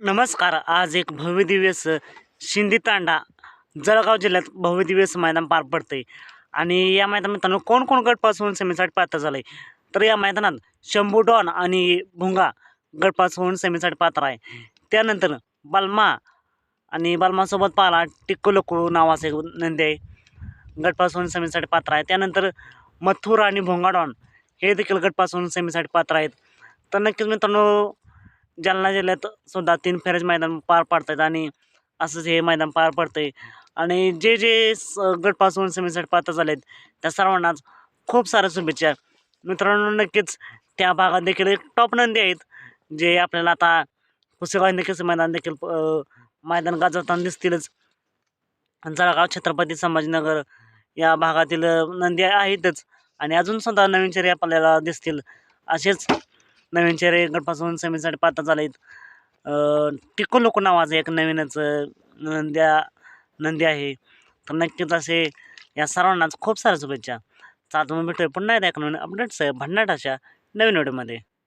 नमस्कार आज एक भव्यदिव्यस शिंदी तांडा जळगाव जिल्ह्यात भव्यदिव्यस मैदान पार पडते आणि या मैदानात मित्रांनो कोण कोण गटपासून सेमीसाठी पात्र झालं आहे तर या मैदानात शंभू डॉन आणि भुंगा गटपासून सेमीसाठी पात्र आहे. त्यानंतर बालमा आणि बालमासोबत पाला टिक्कू लोको नावाचे नंदी आहे गटपासून सेमीसाठी पात्र आहे. त्यानंतर मथुर आणि भोंगा डॉन हे देखील गटपासून सेमीसाठी पात्र आहेत. तर नक्कीच मित्रांनो जालना जिल्ह्यात सुद्धा तीन फेरेज मैदान पार पाडत आहेत आणि असंच हे मैदान पार पडतं आहे आणि जे जे स गटपासून सेमीसाठी पात्र झाले आहेत त्या सर्वांनाच खूप साऱ्या शुभेच्छा. मित्रांनो नक्कीच त्या भागात देखील एक टॉप नंदी आहेत जे आपल्याला आता पुसेगाव नक्कीच मैदान देखील मैदान गाजवताना दिसतीलच. जळगाव छत्रपती संभाजीनगर या भागातील नंदी आहेतच. आणि अजून सुद्धा नवीन चेहरे आपल्याला दिसतील असेच नवीन चेहरे गटपासून सेमीसाठी पात्र झाले आहेत लोक नावाचं एक नवीनच नंद्या नंदी आहे. तर नक्कीच असे या सर्वांनाच खूप साऱ्या शुभेच्छा. चालतो मग भेटूया पुन्हा एकदा एक नवीन अपडेट्स आहे भन्नाट अशा नवीन व्हिडिओमध्ये